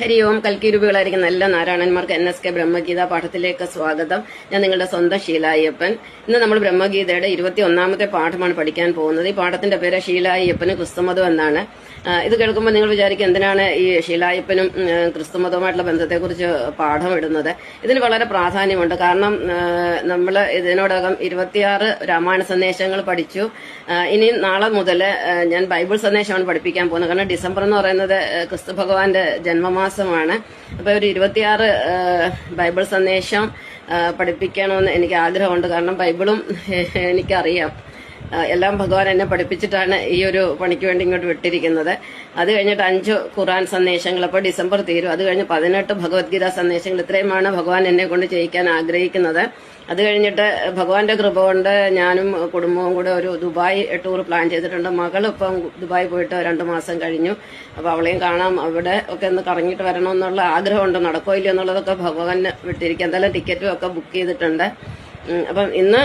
ഹരി ഓം കൽക്കിരൂപികളായിരിക്കുന്ന നല്ല നാരായണന്മാർക്ക് എൻ എസ് കെ ബ്രഹ്മഗീത പാഠത്തിലേക്ക് സ്വാഗതം. ഞാൻ നിങ്ങളുടെ സ്വന്തം ഷീലായ്യപ്പൻ ഇന്ന് നമ്മൾ ബ്രഹ്മഗീതയുടെ ഇരുപത്തി ഒന്നാമത്തെ പാഠമാണ് പഠിക്കാൻ പോകുന്നത്. ഈ പാഠത്തിന്റെ പേര് ഷീലായ്യപ്പന് ക്രിസ്തുമതം എന്നാണ്. ഇത് കേൾക്കുമ്പോൾ നിങ്ങൾ വിചാരിക്കും എന്തിനാണ് ഈ ക്രിസ്തു ക്രിസ്തുമതവുമായിട്ടുള്ള ബന്ധത്തെക്കുറിച്ച് പാഠം ഇടുന്നത് ഇതിന് വളരെ പ്രാധാന്യമുണ്ട്. കാരണം നമ്മൾ ഇതിനോടകം ഇരുപത്തിയാറ് രാമായണ സന്ദേശങ്ങൾ പഠിച്ചു. ഇനി നാളെ മുതൽ ഞാൻ ബൈബിൾ സന്ദേശമാണ് പഠിപ്പിക്കാൻ പോകുന്നത്. കാരണം ഡിസംബർ എന്ന് പറയുന്നത് ക്രിസ്തു ഭഗവാന്റെ ജന്മമാസമാണ്. അപ്പോൾ ഒരു ഇരുപത്തിയാറ് ബൈബിൾ സന്ദേശം പഠിപ്പിക്കണമെന്ന് എനിക്ക് ആഗ്രഹമുണ്ട്. കാരണം ബൈബിളും എനിക്കറിയാം. എല്ലാം ഭഗവാൻ എന്നെ പഠിപ്പിച്ചിട്ടാണ് ഈ ഒരു പണിക്ക് വേണ്ടി ഇങ്ങോട്ട് വിട്ടിരിക്കുന്നത്. അത് കഴിഞ്ഞിട്ട് അഞ്ച് ഖുറാൻ സന്ദേശങ്ങൾ അപ്പോൾ ഡിസംബർ തീരും. അത് കഴിഞ്ഞ് പതിനെട്ട് ഭഗവത്ഗീത സന്ദേശങ്ങൾ. ഇത്രയുമാണ് ഭഗവാൻ എന്നെ കൊണ്ട് ചെയ്യിക്കാൻ ആഗ്രഹിക്കുന്നത്. അത് കഴിഞ്ഞിട്ട് ഭഗവാന്റെ കൃപ കൊണ്ട് ഞാനും കുടുംബവും കൂടെ ഒരു ദുബായ് ടൂർ പ്ലാൻ ചെയ്തിട്ടുണ്ട്. മകൾ ഇപ്പം ദുബായ് പോയിട്ട് രണ്ടു മാസം കഴിഞ്ഞു. അപ്പൊ അവളെയും കാണാം. അവിടെ ഒക്കെ ഒന്ന് കറങ്ങിയിട്ട് വരണമെന്നുള്ള ആഗ്രഹമുണ്ട്. നടക്കോ ഇല്ലയോ എന്നുള്ളതൊക്കെ ഭഗവാൻ വിട്ടിരിക്കുക. എന്തായാലും ടിക്കറ്റും ഒക്കെ ബുക്ക് ചെയ്തിട്ടുണ്ട്. അപ്പം ഇന്ന്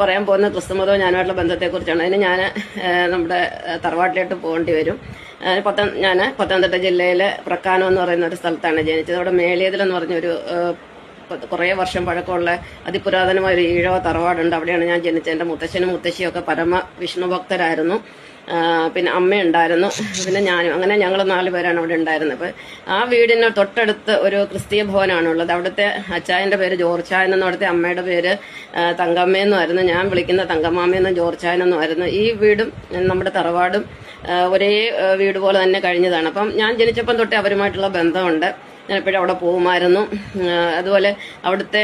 പറയാൻ പോകുന്ന ക്രിസ്തുമതവും ഞാനുമായിട്ടുള്ള ബന്ധത്തെക്കുറിച്ചാണ്. അതിന് ഞാൻ നമ്മുടെ തറവാട്ടിലോട്ട് പോകേണ്ടി വരും. പത്ത ഞാൻ പത്തനംതിട്ട ജില്ലയിലെ പ്രക്കാനം എന്ന് പറയുന്ന ഒരു സ്ഥലത്താണ് ജനിച്ചത്. അവിടെ മേളിയതിൽ എന്ന് പറഞ്ഞൊരു കുറേ വർഷം പഴക്കമുള്ള അതിപുരാതനമായ ഒരു ഈഴവ തറവാടുണ്ട്. അവിടെയാണ് ഞാൻ ജനിച്ചത്. എന്റെ മുത്തശ്ശനും മുത്തശ്ശിയും ഒക്കെ പരമ വിഷ്ണു ഭക്തരായിരുന്നു പിന്നെ അമ്മയുണ്ടായിരുന്നു. പിന്നെ ഞാനും. അങ്ങനെ ഞങ്ങൾ നാല് പേരാണ് അവിടെ ഉണ്ടായിരുന്നത്. അപ്പോൾ ആ വീടിന് തൊട്ടടുത്ത് ഒരു ക്രിസ്തീയ ഭവനാണുള്ളത്. അവിടുത്തെ അച്ചായന്റെ പേര് ജോർച്ചായൻ എന്നും അവിടുത്തെ അമ്മയുടെ പേര് തങ്കമ്മയെന്നും തങ്കമ്മയെന്നുമായിരുന്നു. ഞാൻ വിളിക്കുന്ന തങ്കമ്മാമയെന്നും ജോർച്ചായൻ എന്നുമായിരുന്നു ഈ വീടും നമ്മുടെ തറവാടും ഒരേ വീട് പോലെ തന്നെ കഴിഞ്ഞതാണ്. അപ്പം ഞാൻ ജനിച്ചപ്പം തൊട്ടേ അവരുമായിട്ടുള്ള ബന്ധമുണ്ട്. ഞാൻ എപ്പോഴും അവിടെ പോകുമായിരുന്നു. അതുപോലെ അവിടുത്തെ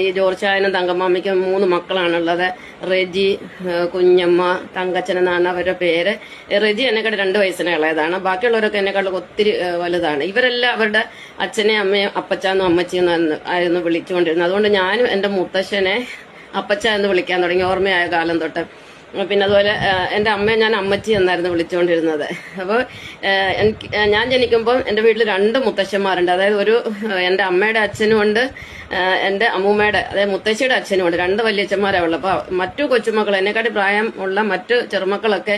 ഈ ജോർജ് ചായനും തങ്കമ്മാമ്മയ്ക്കും മൂന്ന് മക്കളാണുള്ളത്. റെജി കുഞ്ഞമ്മ തങ്കച്ചൻ എന്നാണ് അവരുടെ പേര്. റെജി എന്നെക്കാട്ട് രണ്ട് വയസ്സിന് ഇളയതാണ് ബാക്കിയുള്ളവരൊക്കെ എന്നെക്കാളും ഒത്തിരി വലുതാണ്. ഇവരെല്ലാം അവരുടെ അച്ഛനെ അമ്മയും അപ്പച്ചാന്നും അമ്മച്ചിന്നും ആയിരുന്നു വിളിച്ചുകൊണ്ടിരുന്നത്. അതുകൊണ്ട് ഞാനും എന്റെ മുത്തശ്ശനെ അപ്പച്ച എന്ന് വിളിക്കാൻ തുടങ്ങി. ഓർമ്മയായ കാലം തൊട്ട്. പിന്നെ അതുപോലെ എന്റെ അമ്മയെ ഞാൻ അമ്മച്ചി എന്നായിരുന്നു വിളിച്ചുകൊണ്ടിരുന്നത് അപ്പോൾ എനിക്ക് ഞാൻ ജനിക്കുമ്പോൾ എന്റെ വീട്ടിൽ രണ്ട് മുത്തശ്ശന്മാരുണ്ട്. അതായത് ഒരു എന്റെ അമ്മയുടെ അച്ഛനും ഉണ്ട് എന്റെ അമ്മൂമ്മയുടെ അതായത് മുത്തശ്ശിയുടെ അച്ഛനും ഉണ്ട്. രണ്ട് വല്യച്ഛന്മാരാണ് ഉള്ളത് അപ്പോൾ മറ്റു കൊച്ചുമക്കൾ എന്നെക്കാട്ടി പ്രായം ഉള്ള മറ്റു ചെറുമക്കളൊക്കെ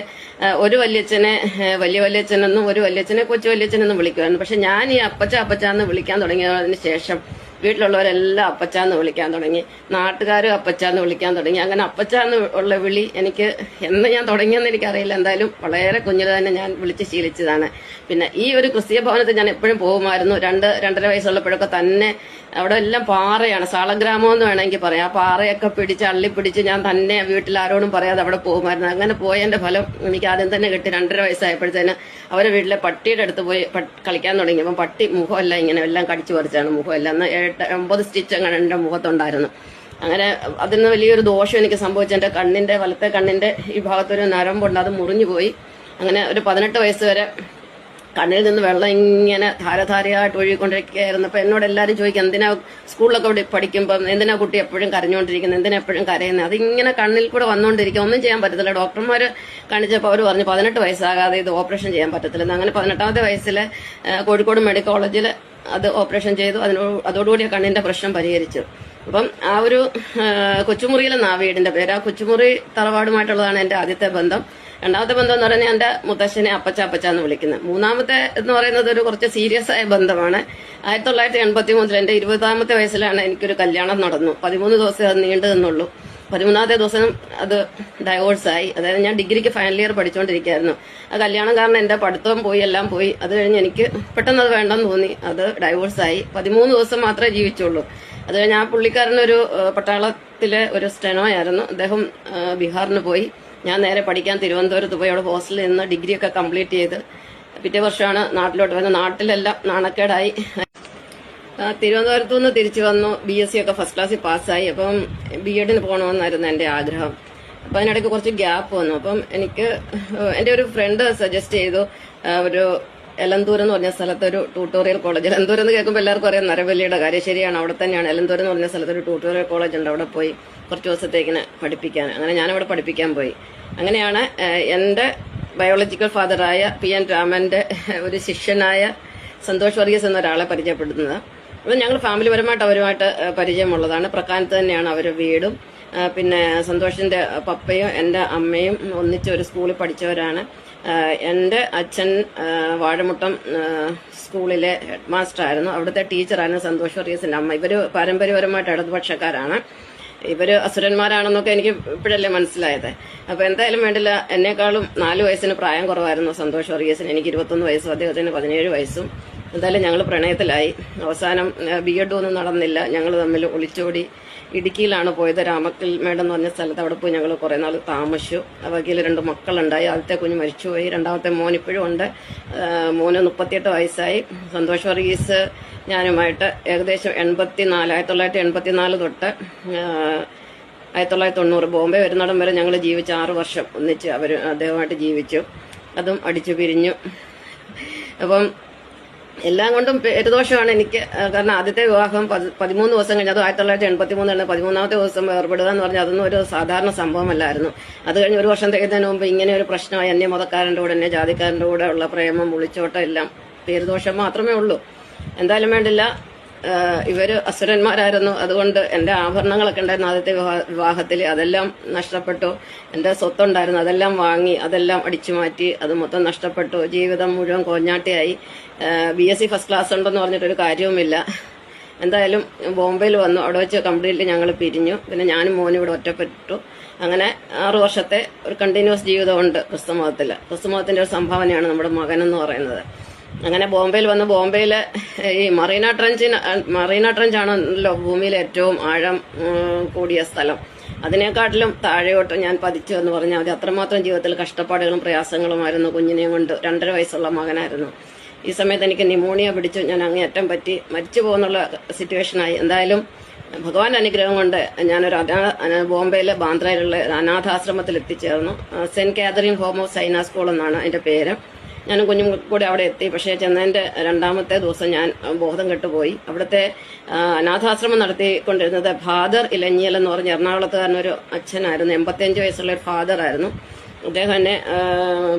ഒരു വല്യച്ഛനെ വലിയ വല്യച്ഛനെന്നും ഒരു വല്യച്ഛനെ കൊച്ചു വല്യച്ഛനെന്നും വിളിക്കുമായിരുന്നു പക്ഷെ ഞാൻ ഈ അപ്പച്ച അപ്പച്ച എന്ന് വിളിക്കാൻ തുടങ്ങിയതിന് ശേഷം വീട്ടിലുള്ളവരെല്ലാം അപ്പച്ചാന്ന് വിളിക്കാൻ തുടങ്ങി. നാട്ടുകാരും അപ്പച്ചാന്ന് വിളിക്കാൻ തുടങ്ങി. അങ്ങനെ അപ്പച്ചാന്ന് ഉള്ള വിളി എനിക്ക് എന്ന് ഞാൻ തുടങ്ങിയെന്ന് എനിക്കറിയില്ല. എന്തായാലും വളരെ കുഞ്ഞിൽ തന്നെ ഞാൻ വിളിച്ച് ശീലിച്ചതാണ്. പിന്നെ ഈ ഒരു ക്രിസ്തീയ ഭവനത്തിൽ ഞാൻ എപ്പോഴും പോകുമായിരുന്നു. രണ്ട് രണ്ടര വയസ്സുള്ളപ്പോഴൊക്കെ തന്നെ അവിടെ എല്ലാം പാറയാണ്. സാളഗ്രാമം എന്ന് വേണമെങ്കിൽ പറയാം. ആ പാറയൊക്കെ പിടിച്ച് അള്ളിപ്പിടിച്ച് ഞാൻ തന്നെ വീട്ടിൽ ആരോടും പറയാതെ അവിടെ പോകുമായിരുന്നു. അങ്ങനെ പോയതിന്റെ ഫലം എനിക്ക് ആദ്യം തന്നെ കിട്ടി. രണ്ടര വയസ്സായപ്പോഴത്തേന് അവരെ വീട്ടിലെ പട്ടിയുടെ അടുത്ത് പോയി കളിക്കാൻ തുടങ്ങി. അപ്പം പട്ടി മുഖമല്ല ഇങ്ങനെ എല്ലാം കടിച്ചു പറിച്ചാണ്. മുഖമല്ല. അന്ന് എട്ട് ഒമ്പത് സ്റ്റിച്ച് അങ്ങനെ എന്റെ മുഖത്തുണ്ടായിരുന്നു. അങ്ങനെ അതിൽ നിന്ന് വലിയൊരു ദോഷം എനിക്ക് സംഭവിച്ചു. എന്റെ കണ്ണിന്റെ വലത്തെ കണ്ണിന്റെ ഈ ഭാഗത്തൊരു നരമ്പുണ്ട് അത് മുറിഞ്ഞു പോയി. അങ്ങനെ ഒരു പതിനെട്ട് വയസ്സ് വരെ കണ്ണിൽ നിന്ന് വെള്ളം ഇങ്ങനെ ധാരധാരയായിട്ട് ഒഴുകിക്കൊണ്ടിരിക്കുകയായിരുന്നു. അപ്പോൾ എന്നോട് എല്ലാവരും ചോദിക്കും എന്തിനാ സ്കൂളിലൊക്കെ ഇവിടെ പഠിക്കുമ്പോൾ എന്തിനാ കുട്ടി എപ്പോഴും കരഞ്ഞുകൊണ്ടിരിക്കുന്നത്? എന്തിനാ എപ്പോഴും കരയുന്നത്? അതിങ്ങനെ കണ്ണിൽ കൂടെ വന്നുകൊണ്ടിരിക്കുക. ഒന്നും ചെയ്യാൻ പറ്റത്തില്ല. ഡോക്ടർമാർ കാണിച്ചപ്പോൾ അവർ പറഞ്ഞു പതിനെട്ട് വയസ്സാകാതെ ഇത് ഓപ്പറേഷൻ ചെയ്യാൻ പറ്റത്തില്ലെന്ന് അങ്ങനെ പതിനെട്ടാമത്തെ വയസ്സിൽ കോഴിക്കോട് മെഡിക്കൽ കോളേജിൽ അത് ഓപ്പറേഷൻ ചെയ്തു. അതിനോട് അതോടുകൂടി കണ്ണിന്റെ പ്രശ്നം പരിഹരിച്ചു അപ്പം ആ ഒരു കൊച്ചുമുറിയിലെ കൊച്ചുമുറിയിലെന്നാ വീടിന്റെ പേര് ആ കൊച്ചുമുറി തറവാടുമായിട്ടുള്ളതാണ് എന്റെ ആദ്യത്തെ ബന്ധം. രണ്ടാമത്തെ ബന്ധം എന്ന് പറഞ്ഞാൽ എന്റെ മുത്തശ്ശനെ അപ്പച്ച അപ്പച്ച എന്ന് വിളിക്കുന്നത്. മൂന്നാമത്തെ എന്ന് പറയുന്നത് ഒരു കുറച്ച് സീരിയസ് ആയ ബന്ധമാണ്. ആയിരത്തി തൊള്ളായിരത്തി എൺപത്തി മൂന്നിൽ എന്റെ ഇരുപതാമത്തെ വയസ്സിലാണ് എനിക്കൊരു കല്യാണം നടന്നു. പതിമൂന്ന് ദിവസം അത് നീണ്ടു നിന്നുള്ളൂ പതിമൂന്നാമത്തെ ദിവസം അത് ഡൈവോഴ്സായി അതായത് ഞാൻ ഡിഗ്രിക്ക് ഫൈനൽ ഇയർ പഠിച്ചുകൊണ്ടിരിക്കുകയായിരുന്നു ആ കല്യാണം കാരണം എന്റെ പഠിത്തം പോയി എല്ലാം പോയി. അത് കഴിഞ്ഞ് എനിക്ക് പെട്ടെന്ന് അത് വേണ്ടെന്ന് തോന്നി. അത് ഡൈവോഴ്സായി പതിമൂന്ന് ദിവസം മാത്രമേ ജീവിച്ചുള്ളൂ. അത് കഴിഞ്ഞ് ആ പുള്ളിക്കാരനൊരു പട്ടാളത്തിലെ ഒരു സ്റ്റെനോ ആയിരുന്നു അദ്ദേഹം ബീഹാറിന് പോയി. ഞാൻ നേരെ പഠിക്കാൻ തിരുവനന്തപുരത്ത് പോയി. അവിടെ ഹോസ്റ്റലിൽ നിന്ന് ഡിഗ്രിയൊക്കെ കംപ്ലീറ്റ് ചെയ്ത് പിറ്റേ വർഷമാണ് നാട്ടിലോട്ട് വരുന്നത്. നാട്ടിലെല്ലാം നാണക്കേടായി. തിരുവനന്തപുരത്തു നിന്ന് തിരിച്ചു വന്നു. ബി എസ് സി ഒക്കെ ഫസ്റ്റ് ക്ലാസ്സിൽ പാസ്സായി അപ്പം ബി എഡിന് പോകണമെന്നായിരുന്നു എന്റെ ആഗ്രഹം. അപ്പം അതിനിടയ്ക്ക് കുറച്ച് ഗ്യാപ്പ് വന്നു. അപ്പം എനിക്ക് എന്റെ ഒരു ഫ്രണ്ട് സജസ്റ്റ് ചെയ്തു. ഒരു എലന്തൂർ എന്ന് പറഞ്ഞ സ്ഥലത്ത് ഒരു ട്യൂട്ടോറിയൽ കോളേജ് എലന്തൂർ എന്ന് കേൾക്കുമ്പോൾ എല്ലാവർക്കും അറിയാം നരവല്ലിയുടെ കാര്യം. ശരിയാണ് അവിടെ തന്നെയാണ്. എലന്തൂർ എന്ന് പറഞ്ഞ സ്ഥലത്ത് ഒരു ട്യൂട്ടോറിയൽ കോളേജ് ഉണ്ട്. അവിടെ പോയി കുറച്ച് ദിവസത്തേക്കിന് പഠിപ്പിക്കാൻ. അങ്ങനെ ഞാനവിടെ പഠിപ്പിക്കാൻ പോയി. അങ്ങനെയാണ് എന്റെ ബയോളജിക്കൽ ഫാദറായ പി എൻ രാമന്റെ ഒരു ശിഷ്യനായ സന്തോഷ് വർഗീസ് എന്ന ഒരാളെ പരിചയപ്പെടുത്തുന്നത്. അപ്പോൾ ഞങ്ങൾ ഫാമിലിപരമായിട്ട് അവരുമായിട്ട് പരിചയമുള്ളതാണ്. പ്രക്കാനത്ത് തന്നെയാണ് അവരുടെ വീടും. പിന്നെ സന്തോഷിന്റെ പപ്പയും എന്റെ അമ്മയും ഒന്നിച്ച് ഒരു സ്കൂളിൽ പഠിച്ചവരാണ്. എന്റെ അച്ഛൻ വാഴമുട്ടം സ്കൂളിലെ ഹെഡ് മാസ്റ്റർ ആയിരുന്നു അവിടുത്തെ ടീച്ചറാണ് സന്തോഷ് വർഗീസിന്റെ അമ്മ. ഇവർ പാരമ്പര്യപരമായിട്ട് ഇടതുപക്ഷക്കാരാണ്. ഇവർ അസുരന്മാരാണെന്നൊക്കെ എനിക്ക് ഇപ്പോഴല്ലേ മനസ്സിലായത്. അപ്പൊ എന്തായാലും വേണ്ടില്ല എന്നെക്കാളും നാല് വയസ്സിന് പ്രായം കുറവായിരുന്നു സന്തോഷ് വർഗീസിന്. എനിക്ക് ഇരുപത്തൊന്ന് വയസ്സും അദ്ദേഹത്തിന് പതിനേഴ് വയസ്സും. എന്തായാലും ഞങ്ങൾ പ്രണയത്തിലായി. അവസാനം ബി എഡ് ഒന്നും നടന്നില്ല. ഞങ്ങൾ തമ്മിൽ ഒളിച്ചോടി. ഇടുക്കിയിലാണ് പോയത് രാമക്കൽ മേഡം എന്ന് പറഞ്ഞ സ്ഥലത്ത് അവിടെ പോയി ഞങ്ങൾ കുറെ നാൾ താമസിച്ചു. അവയ്ക്കിൽ രണ്ട് മക്കളുണ്ടായി. ആദ്യത്തെ കുഞ്ഞ് മരിച്ചുപോയി. രണ്ടാമത്തെ മോൻ ഇപ്പോഴും ഉണ്ട്. മോന് മുപ്പത്തിയെട്ട് വയസ്സായി. സന്തോഷ് വർഗീസ് ഞാനുമായിട്ട് ഏകദേശം എൺപത്തി നാല് ആയിരത്തി തൊള്ളായിരത്തി എൺപത്തി നാല് തൊട്ട് ആയിരത്തി തൊള്ളായിരത്തി തൊണ്ണൂറ് ബോംബെ വരുന്നിടം വരെ ഞങ്ങൾ ജീവിച്ച ആറ് വർഷം ഒന്നിച്ച് അവർ അദ്ദേഹമായിട്ട് ജീവിച്ചു. അതും അടിച്ചു പിരിഞ്ഞു. അപ്പം എല്ലാം കൊണ്ടും പേരുദോഷമാണ് എനിക്ക് കാരണം ആദ്യത്തെ വിവാഹം പതി- പതിമൂന്ന് ദിവസം കഴിഞ്ഞ് അത് ആയിരത്തി തൊള്ളായിരത്തി എൺപത്തി മൂന്നാണ് പതിമൂന്നാമത്തെ ദിവസം വേർപെടുക എന്ന് പറഞ്ഞാൽ അതൊന്നും ഒരു സാധാരണ സംഭവമല്ലായിരുന്നു. അത് കഴിഞ്ഞ് ഒരു വർഷം തികയുന്നതിന് മുമ്പ് ഇങ്ങനെ ഒരു പ്രശ്നമായി അന്യ മതക്കാരന്റെ കൂടെ അന്യ ജാതിക്കാരന്റെ കൂടെ ഉള്ള പ്രേമം വിളിച്ചോട്ടം എല്ലാം പേരുദോഷം മാത്രമേ ഉള്ളൂ. എന്തായാലും വേണ്ടില്ല. ആ, ഇവർ അസുരന്മാരായിരുന്നു. അതുകൊണ്ട് എന്റെ ആഭരണങ്ങളൊക്കെ ഉണ്ടായിരുന്നു ആദ്യത്തെ വിവാഹ- വിവാഹത്തിൽ അതെല്ലാം നഷ്ടപ്പെട്ടു. എന്റെ സ്വത്തുണ്ടായിരുന്നു. അതെല്ലാം വാങ്ങി അതെല്ലാം അടിച്ചു മാറ്റി. അത് മൊത്തം നഷ്ടപ്പെട്ടു. ജീവിതം മുഴുവൻ കോഞ്ഞാട്ടിയായി. B S C first class ഉണ്ടെന്ന് പറഞ്ഞിട്ടൊരു കാര്യവുമില്ല. എന്തായാലും ബോംബെയിൽ വന്നു. അവിടെ വെച്ച് കംപ്ലീറ്റ്ലി ഞങ്ങൾ പിരിഞ്ഞു. പിന്നെ ഞാനും മോനും ഇവിടെ ഒറ്റപ്പെട്ടു. അങ്ങനെ ആറു വർഷത്തെ ഒരു കണ്ടിന്യൂസ് ജീവിതമുണ്ട് ക്രിസ്തുമതത്തിൽ ക്രിസ്തുമതത്തിന്റെ ഒരു സംഭാവനയാണ് നമ്മുടെ മകൻ എന്ന് പറയുന്നത്. അങ്ങനെ ബോംബെയിൽ വന്ന് ബോംബെയിലെ ഈ മറീന ട്രഞ്ചിന് മറീന ട്രഞ്ചാണല്ലോ ഭൂമിയിലെ ഏറ്റവും ആഴം കൂടിയ സ്ഥലം. അതിനെക്കാട്ടിലും താഴെയോട്ട് ഞാൻ പതിച്ചു എന്ന് പറഞ്ഞാൽ മതി. അത്രമാത്രം ജീവിതത്തിൽ കഷ്ടപ്പാടുകളും പ്രയാസങ്ങളുമായിരുന്നു കുഞ്ഞിനെയും കൊണ്ട്. രണ്ടര വയസ്സുള്ള മകനായിരുന്നു. ഈ സമയത്ത് എനിക്ക് നിമോണിയ പിടിച്ചു. ഞാൻ അങ്ങേയറ്റം പറ്റി. മരിച്ചു പോകുന്നുള്ള സിറ്റുവേഷനായി. എന്തായാലും ഭഗവാന്റെ അനുഗ്രഹം കൊണ്ട് ഞാനൊരു അനാ- ബോംബെയിലെ ബാന്ദ്രയിലുള്ള അനാഥാശ്രമത്തിൽ എത്തിച്ചേർന്നു saint Catherine home of Saina school എന്നാണ് അതിന്റെ പേര്. ഞാനും കുഞ്ഞും കൂടെ അവിടെ എത്തി. പക്ഷേ ചെന്നതിന്റെ രണ്ടാമത്തെ ദിവസം ഞാൻ ബോധം കെട്ടുപോയി. അവിടുത്തെ അനാഥാശ്രമം നടത്തിക്കൊണ്ടിരുന്നത് ഫാദർ ഇലഞ്ഞിയൽ എന്ന് പറഞ്ഞ എറണാകുളത്തുകാരനൊരു അച്ഛനായിരുന്നു. എൺപത്തിയഞ്ച് വയസ്സുള്ള ഒരു ഫാദർ ആയിരുന്നു അദ്ദേഹം എന്നെ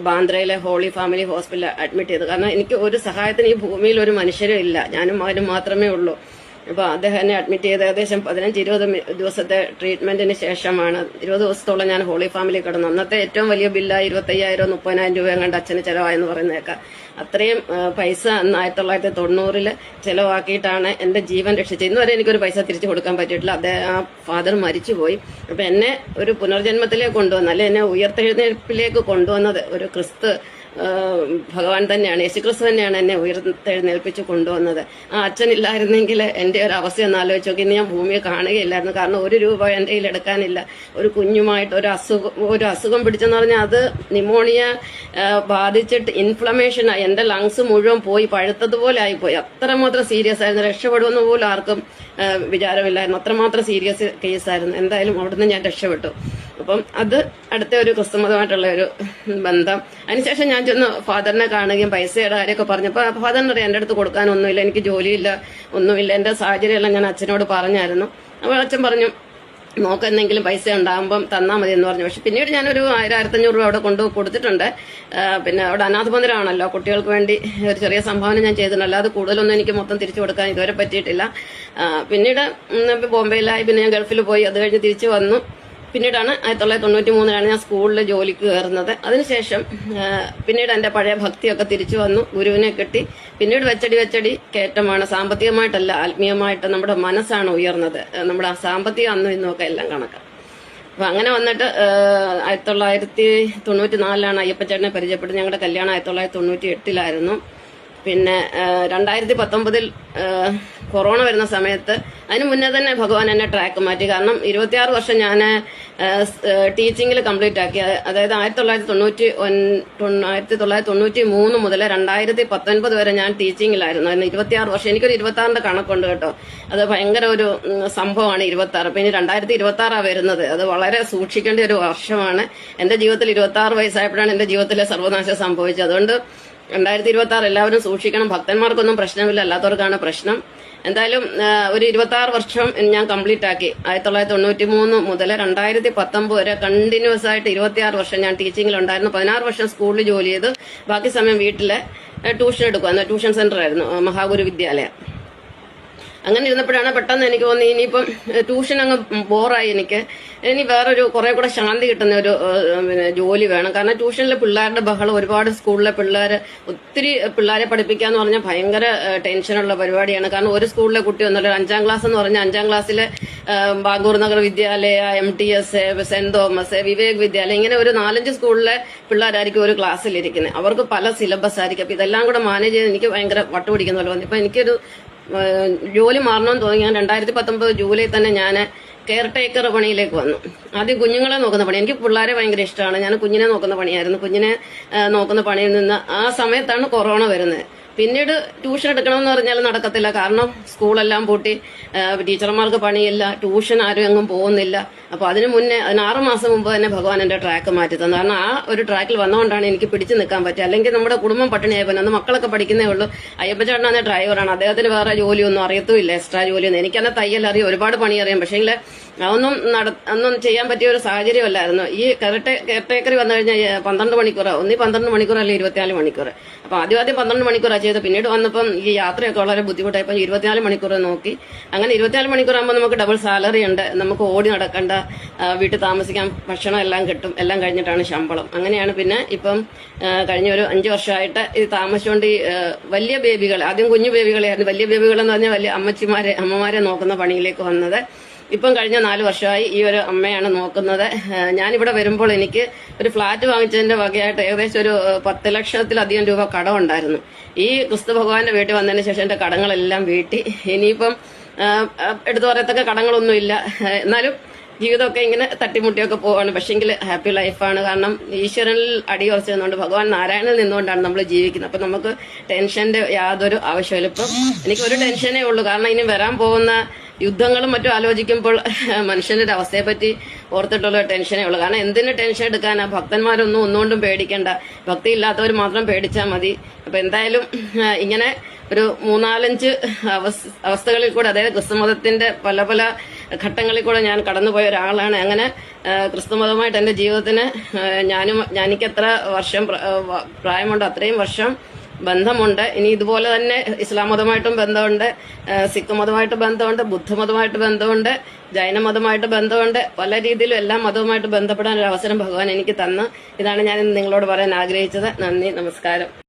ബാന്ദ്രയിലെ ഹോളി ഫാമിലി ഹോസ്പിറ്റലിൽ അഡ്മിറ്റ് ചെയ്തു. കാരണം എനിക്ക് ഒരു സഹായത്തിന് ഈ ഭൂമിയിൽ ഒരു മനുഷ്യരും ഇല്ല. ഞാനും മകനും മാത്രമേ ഉള്ളൂ. അപ്പൊ അദ്ദേഹം അഡ്മിറ്റ് ചെയ്ത് ഏകദേശം പതിനഞ്ച് ഇരുപത് ദിവസത്തെ ട്രീറ്റ്മെന്റിന് ശേഷമാണ്. ഇരുപത് ദിവസത്തോളം ഞാൻ ഹോളി ഫാമിലി കിടന്നു. അന്നത്തെ ഏറ്റവും വലിയ ബില്ലായി ഇരുപത്തയ്യായിരം മുപ്പതിനായിരം രൂപ കണ്ട് അച്ഛന് ചെലവായെന്ന് പറയുന്നേക്കാം അത്രയും പൈസ അന്ന് ആയിരത്തി തൊള്ളായിരത്തി തൊണ്ണൂറിൽ ചെലവാക്കിയിട്ടാണ് എന്റെ ജീവൻ രക്ഷിച്ചത്. ഇന്ന് വരെ എനിക്കൊരു പൈസ തിരിച്ചു കൊടുക്കാൻ പറ്റിയിട്ടില്ല. അദ്ദേഹം ആ ഫാദർ മരിച്ചുപോയി. അപ്പൊ എന്നെ ഒരു പുനർജന്മത്തിലേക്ക് കൊണ്ടുവന്ന അല്ലെ എന്നെ ഉയർത്തെഴുന്നേൽപ്പിലേക്ക് കൊണ്ടുവന്നത് ഒരു ക്രിസ്തു ഭഗവാൻ തന്നെയാണ് യേശുക്രിസ്തു തന്നെയാണ് എന്നെ ഉയർത്തെഴുന്നേൽപ്പിച്ച് കൊണ്ടുവന്നത്. ആ അച്ഛൻ ഇല്ലായിരുന്നെങ്കിൽ എന്റെ ഒരു അവസ്ഥ ഒന്ന് ആലോചിച്ച് നോക്കി. ഇന്ന് ഞാൻ ഭൂമിയെ കാണുകയില്ലായിരുന്നു. കാരണം ഒരു രൂപ എന്റെ കയ്യിൽ എടുക്കാനില്ല. ഒരു കുഞ്ഞുമായിട്ട് ഒരു അസുഖം ഒരു അസുഖം പിടിച്ചെന്ന് പറഞ്ഞാൽ അത് നിമോണിയ ബാധിച്ചിട്ട് ഇൻഫ്ലമേഷൻ എന്റെ ലങ്സ് മുഴുവൻ പോയി പഴുത്തതുപോലെ ആയിപ്പോയി. അത്രമാത്രം സീരിയസ് ആയിരുന്നു. രക്ഷപ്പെടുമെന്ന് പോലും ആർക്കും വിചാരമില്ലായിരുന്നു. അത്രമാത്രം സീരിയസ് കേസായിരുന്നു എന്തായാലും അവിടുന്ന് ഞാൻ രക്ഷപ്പെട്ടു. അപ്പം അത് അടുത്ത ഒരു ക്രിസ്തുമതമായിട്ടുള്ള ഒരു ബന്ധം. അതിനുശേഷം ഞാൻ ചെന്ന് ഫാദറിനെ കാണുകയും പൈസ കാര്യമൊക്കെ പറഞ്ഞപ്പോൾ ഫാദറിന് അറിയാം എന്റെ അടുത്ത് കൊടുക്കാനൊന്നുമില്ല എനിക്ക് ജോലിയില്ല ഒന്നുമില്ല. എന്റെ സാഹചര്യമെല്ലാം ഞാൻ അച്ഛനോട് പറഞ്ഞായിരുന്നു. അപ്പോൾ അച്ഛൻ പറഞ്ഞു നോക്ക് എന്തെങ്കിലും പൈസ ഉണ്ടാകുമ്പം തന്നാൽ മതി എന്ന് പറഞ്ഞു. പക്ഷെ പിന്നീട് ഞാനൊരു ആയിരം ആയിരത്തഞ്ഞൂറ് രൂപ അവിടെ കൊണ്ടു കൊടുത്തിട്ടുണ്ട്. പിന്നെ അവിടെ അനാഥ മന്ദിരമാണല്ലോ കുട്ടികൾക്ക് വേണ്ടി ഒരു ചെറിയ സംഭാവന ഞാൻ ചെയ്തിട്ടുണ്ട്. അല്ലാതെ കൂടുതലൊന്നും എനിക്ക് മൊത്തം തിരിച്ചു കൊടുക്കാൻ ഇതുവരെ പറ്റിയിട്ടില്ല. പിന്നീട് ബോംബെയിലായി പിന്നെ ഞാൻ ഗൾഫിൽ പോയി അത് കഴിഞ്ഞ് തിരിച്ചു വന്നു. പിന്നീടാണ് ആയിരത്തി തൊള്ളായിരത്തി തൊണ്ണൂറ്റി മൂന്നിലാണ് ഞാൻ സ്കൂളിൽ ജോലിക്ക് കയറുന്നത്. അതിനുശേഷം പിന്നീട് എന്റെ പഴയ ഭക്തിയൊക്കെ തിരിച്ചു വന്നു. ഗുരുവിനെ കിട്ടി പിന്നീട് വെച്ചടി വെച്ചടി കയറ്റമാണ്. സാമ്പത്തികമായിട്ടല്ല ആത്മീയമായിട്ട് നമ്മുടെ മനസ്സാണ് ഉയർന്നത്. നമ്മുടെ സാമ്പത്തികം അന്നും ഇന്നും എല്ലാം കണക്കാം. അപ്പൊ അങ്ങനെ വന്നിട്ട് ആയിരത്തി തൊള്ളായിരത്തി തൊണ്ണൂറ്റി നാലിലാണ് അയ്യപ്പച്ചേട്ടനെ പരിചയപ്പെട്ടത്. ഞങ്ങളുടെ കല്യാണം ആയിരത്തി തൊള്ളായിരത്തി തൊണ്ണൂറ്റി എട്ടിലായിരുന്നു പിന്നെ രണ്ടായിരത്തി പത്തൊമ്പതിൽ കൊറോണ വരുന്ന സമയത്ത് അതിന് മുന്നേ തന്നെ ഭഗവാൻ എന്നെ ട്രാക്ക് മാറ്റി. കാരണം ഇരുപത്തിയാറ് വർഷം ഞാൻ ടീച്ചിങ്ങിൽ കംപ്ലീറ്റ് ആക്കി. അതായത് ആയിരത്തി തൊള്ളായിരത്തി തൊണ്ണൂറ്റി ഒൻ ആയിരത്തി തൊള്ളായിരത്തി തൊണ്ണൂറ്റി മൂന്ന് മുതൽ രണ്ടായിരത്തി പത്തൊൻപത് വരെ ഞാൻ ടീച്ചിങ്ങിലായിരുന്നു അതിന് ഇരുപത്തിയാറ് വർഷം. എനിക്കൊരു ഇരുപത്തി ആറിന്റെ കണക്കുണ്ട് കേട്ടോ. അത് ഭയങ്കര ഒരു സംഭവമാണ് ഇരുപത്തി ആറ് പിന്നെ രണ്ടായിരത്തി ഇരുപത്തി ആറാണ് വരുന്നത്. അത് വളരെ സൂക്ഷിക്കേണ്ട ഒരു വർഷമാണ്. എന്റെ ജീവിതത്തിൽ ഇരുപത്തി ആറ് വയസ്സായപ്പോഴാണ് എന്റെ ജീവിതത്തിലെ സർവനാശം സംഭവിച്ചത്. അതുകൊണ്ട് രണ്ടായിരത്തി ഇരുപത്തി ആറ് എല്ലാവരും സൂക്ഷിക്കണം. ഭക്തന്മാർക്കൊന്നും പ്രശ്നമില്ല. അല്ലാത്തവർക്കാണ് പ്രശ്നം. എന്തായാലും ഒരു ഇരുപത്തി ആറ് വർഷം ഞാൻ കംപ്ലീറ്റ് ആക്കി. ആയിരത്തി തൊള്ളായിരത്തി തൊണ്ണൂറ്റി മൂന്ന് മുതൽ രണ്ടായിരത്തി പത്തൊമ്പത് വരെ കണ്ടിന്യൂസ് ആയിട്ട് ഇരുപത്തിയാറ് വർഷം ഞാൻ ടീച്ചിങ്ങിൽ ഉണ്ടായിരുന്നു പതിനാറ് വർഷം സ്കൂളിൽ ജോലി ചെയ്ത് ബാക്കി സമയം വീട്ടിലെ ട്യൂഷൻ എടുക്കുമായിരുന്നു ട്യൂഷൻ സെന്റർ ആയിരുന്നു മഹാഗുരു വിദ്യാലയം. അങ്ങനെ ഇരുന്നപ്പോഴാണ് പെട്ടെന്ന് എനിക്ക് തോന്നി ഇനിയിപ്പം ട്യൂഷൻ അങ്ങ് ബോറായി എനിക്ക്. ഇനി വേറൊരു കുറെ കൂടെ ശാന്തി കിട്ടുന്ന ഒരു പിന്നെ ജോലി വേണം. കാരണം ട്യൂഷനിലെ പിള്ളേരുടെ ബഹളം ഒരുപാട് സ്കൂളിലെ പിള്ളേർ ഒത്തിരി പിള്ളേരെ പഠിപ്പിക്കുക എന്ന് പറഞ്ഞാൽ ഭയങ്കര ടെൻഷനുള്ള പരിപാടിയാണ്. കാരണം ഒരു സ്കൂളിലെ കുട്ടി ഒന്നല്ല അഞ്ചാം ക്ലാസ് എന്ന് പറഞ്ഞാൽ അഞ്ചാം ക്ലാസ്സിലെ Bagur Nagar Vidyalaya M T S Saint Thomas Vivek Vidyalaya ഇങ്ങനെ ഒരു നാലഞ്ച് സ്കൂളിലെ പിള്ളേരായിരിക്കും ഒരു ക്ലാസ്സിൽ ഇരിക്കുന്നത് അവർക്ക് പല സിലബസ് ആയിരിക്കും. അപ്പൊ ഇതെല്ലാം കൂടെ മാനേജ് ചെയ്ത് എനിക്ക് ഭയങ്കര വട്ടുപിടിക്കുന്ന പോലെ വന്നു ഇപ്പൊ എനിക്കൊരു ജോലി മാറണമെന്ന് തോന്നി. ഞാൻ രണ്ടായിരത്തി പത്തൊമ്പത് ജൂലൈ തന്നെ ഞാൻ കെയർ ടേക്കർ പണിയിലേക്ക് വന്നു. ആദ്യം കുഞ്ഞുങ്ങളെ നോക്കുന്ന പണി. എനിക്ക് പിള്ളേരെ ഭയങ്കര ഇഷ്ടമാണ്. ഞാൻ കുഞ്ഞിനെ നോക്കുന്ന പണിയായിരുന്നു. കുഞ്ഞിനെ നോക്കുന്ന പണിയിൽ നിന്ന് ആ സമയത്താണ് കൊറോണ വരുന്നത്. പിന്നീട് ട്യൂഷൻ എടുക്കണമെന്ന് പറഞ്ഞാൽ നടക്കത്തില്ല. കാരണം സ്കൂളെല്ലാം പൂട്ടി. ടീച്ചർമാർക്ക് പണിയില്ല. ട്യൂഷൻ ആരും എങ്ങും പോകുന്നില്ല. അപ്പൊ അതിനു മുന്നേ അതിന് ആറ് മാസം മുമ്പ് തന്നെ ഭഗവാൻ എന്റെ ട്രാക്ക് മാറ്റി തന്നു. കാരണം ആ ഒരു ട്രാക്കിൽ വന്നുകൊണ്ടാണ് എനിക്ക് പിടിച്ചു നിൽക്കാൻ പറ്റുക അല്ലെങ്കിൽ നമ്മുടെ കുടുംബം പട്ടിണിയായി പോകുന്നത് അന്ന് മക്കളൊക്കെ പഠിക്കുന്നേ ഉള്ളൂ. അയ്യപ്പച്ചേട്ടനാണ് ഡ്രൈവറാണ്. അദ്ദേഹത്തിന് വേറെ ജോലിയൊന്നും അറിയത്തുമില്ല. എക്സ്ട്രാ ജോലിയൊന്നും. എനിക്കന്നെ തയ്യൽ അറിയാം. ഒരുപാട് പണി അറിയാം. പക്ഷേ അതൊന്നും നട ഒന്നും ചെയ്യാൻ പറ്റിയ ഒരു സാഹചര്യമല്ലായിരുന്നു ഈ കെയർടേ കെയർടേക്കറി വന്നു കഴിഞ്ഞാൽ പന്ത്രണ്ട് മണിക്കൂർ ഒന്നി പന്ത്രണ്ട് മണിക്കൂർ അല്ലെങ്കിൽ ഇരുപത്തിനാല് മണിക്കൂർ അപ്പൊ ആദ്യം ആദ്യം പന്ത്രണ്ട് മണിക്കൂറാണ് ചെയ്തത് പിന്നീട് വന്നപ്പം ഈ യാത്രയൊക്കെ വളരെ ബുദ്ധിമുട്ടായപ്പോൾ ഇരുപത്തിനാല് മണിക്കൂർ നോക്കി. അങ്ങനെ ഇരുപത്തിനാല് മണിക്കൂർ ആകുമ്പോൾ നമുക്ക് ഡബിൾ സാലറി ഉണ്ട്. നമുക്ക് ഓടി നടക്കേണ്ട വീട്ടിൽ താമസിക്കാൻ ഭക്ഷണം എല്ലാം കിട്ടും. എല്ലാം കഴിഞ്ഞിട്ടാണ് ശമ്പളം. അങ്ങനെയാണ് പിന്നെ ഇപ്പം കഴിഞ്ഞ ഒരു അഞ്ചു വർഷമായിട്ട് ഇത് താമസിച്ചുകൊണ്ട് ഈ വലിയ ബേബികൾ ആദ്യം കുഞ്ഞു ബേബികളെയായിരുന്നു. വലിയ ബേബികളെന്ന് പറഞ്ഞാൽ വലിയ അമ്മച്ചിമാരെ അമ്മമാരെ നോക്കുന്ന പണിയിലേക്ക് വന്നത്. ഇപ്പം കഴിഞ്ഞ നാല് വർഷമായി ഈ ഒരു അമ്മയാണ് നോക്കുന്നത്. ഞാനിവിടെ വരുമ്പോൾ എനിക്ക് ഒരു ഫ്ലാറ്റ് വാങ്ങിച്ചതിന്റെ വകയായിട്ട് ഏകദേശം ഒരു പത്ത് ലക്ഷത്തിലധികം രൂപ കടം ഉണ്ടായിരുന്നു. ഈ ക്രിസ്തു ഭഗവാന്റെ വീട്ടിൽ വന്നതിന് ശേഷം എന്റെ കടങ്ങളെല്ലാം വീട്ടി. ഇനിയിപ്പം എടുത്തു പറയത്തക്ക കടങ്ങളൊന്നുമില്ല. എന്നാലും ജീവിതമൊക്കെ ഇങ്ങനെ തട്ടിമുട്ടിയൊക്കെ പോവാണ്. പക്ഷെങ്കിൽ ഹാപ്പി ലൈഫാണ്. കാരണം ഈശ്വരനിൽ അടിയുറച്ച് നിന്നുകൊണ്ട് ഭഗവാൻ നാരായണനിൽ നിന്നുകൊണ്ടാണ് നമ്മൾ ജീവിക്കുന്നത്. അപ്പൊ നമുക്ക് ടെൻഷന്റെ യാതൊരു ആവശ്യമില്ല. ഇപ്പം എനിക്ക് ഒരു ടെൻഷനേ ഉള്ളൂ. കാരണം ഇനി വരാൻ പോകുന്ന യുദ്ധങ്ങളും മറ്റും ആലോചിക്കുമ്പോൾ മനുഷ്യന്റെ ഒരു അവസ്ഥയെ പറ്റി ഓർത്തിട്ടുള്ള ടെൻഷനേ ഉള്ളൂ. കാരണം എന്തിന് ടെൻഷൻ എടുക്കാനാ? ഭക്തന്മാരൊന്നും ഒന്നുകൊണ്ടും പേടിക്കണ്ട. ഭക്തി ഇല്ലാത്തവർ മാത്രം പേടിച്ചാൽ മതി. അപ്പൊ എന്തായാലും ഇങ്ങനെ ഒരു മൂന്നാലഞ്ച് അവസ്- അവസ്ഥകളിൽ കൂടെ അതായത് ക്രിസ്തുമതത്തിന്റെ പല പല ഘട്ടങ്ങളിൽ കൂടെ ഞാൻ കടന്നുപോയ ഒരാളാണ്. അങ്ങനെ ക്രിസ്തുമതമായിട്ട് എന്റെ ജീവിതത്തിന് ഞാനും ഞാനിക്ക് എത്ര വർഷം പ്രായമുണ്ടോ. അത്രയും വർഷം ബന്ധമുണ്ട്. ഇനി ഇതുപോലെ തന്നെ ഇസ്ലാം മതമായിട്ടും ബന്ധമുണ്ട് സിഖ് മതമായിട്ട് ബന്ധമുണ്ട് ബുദ്ധമതമായിട്ട് ബന്ധമുണ്ട് ജൈന മതമായിട്ട് ബന്ധമുണ്ട്. പല രീതിയിലും എല്ലാ മതവുമായിട്ട് ബന്ധപ്പെടാൻ ഒരു അവസരം ഭഗവാൻ എനിക്ക് തന്നു. ഇതാണ് ഞാൻ നിങ്ങളോട് പറയാൻ ആഗ്രഹിച്ചത്. നന്ദി നമസ്കാരം.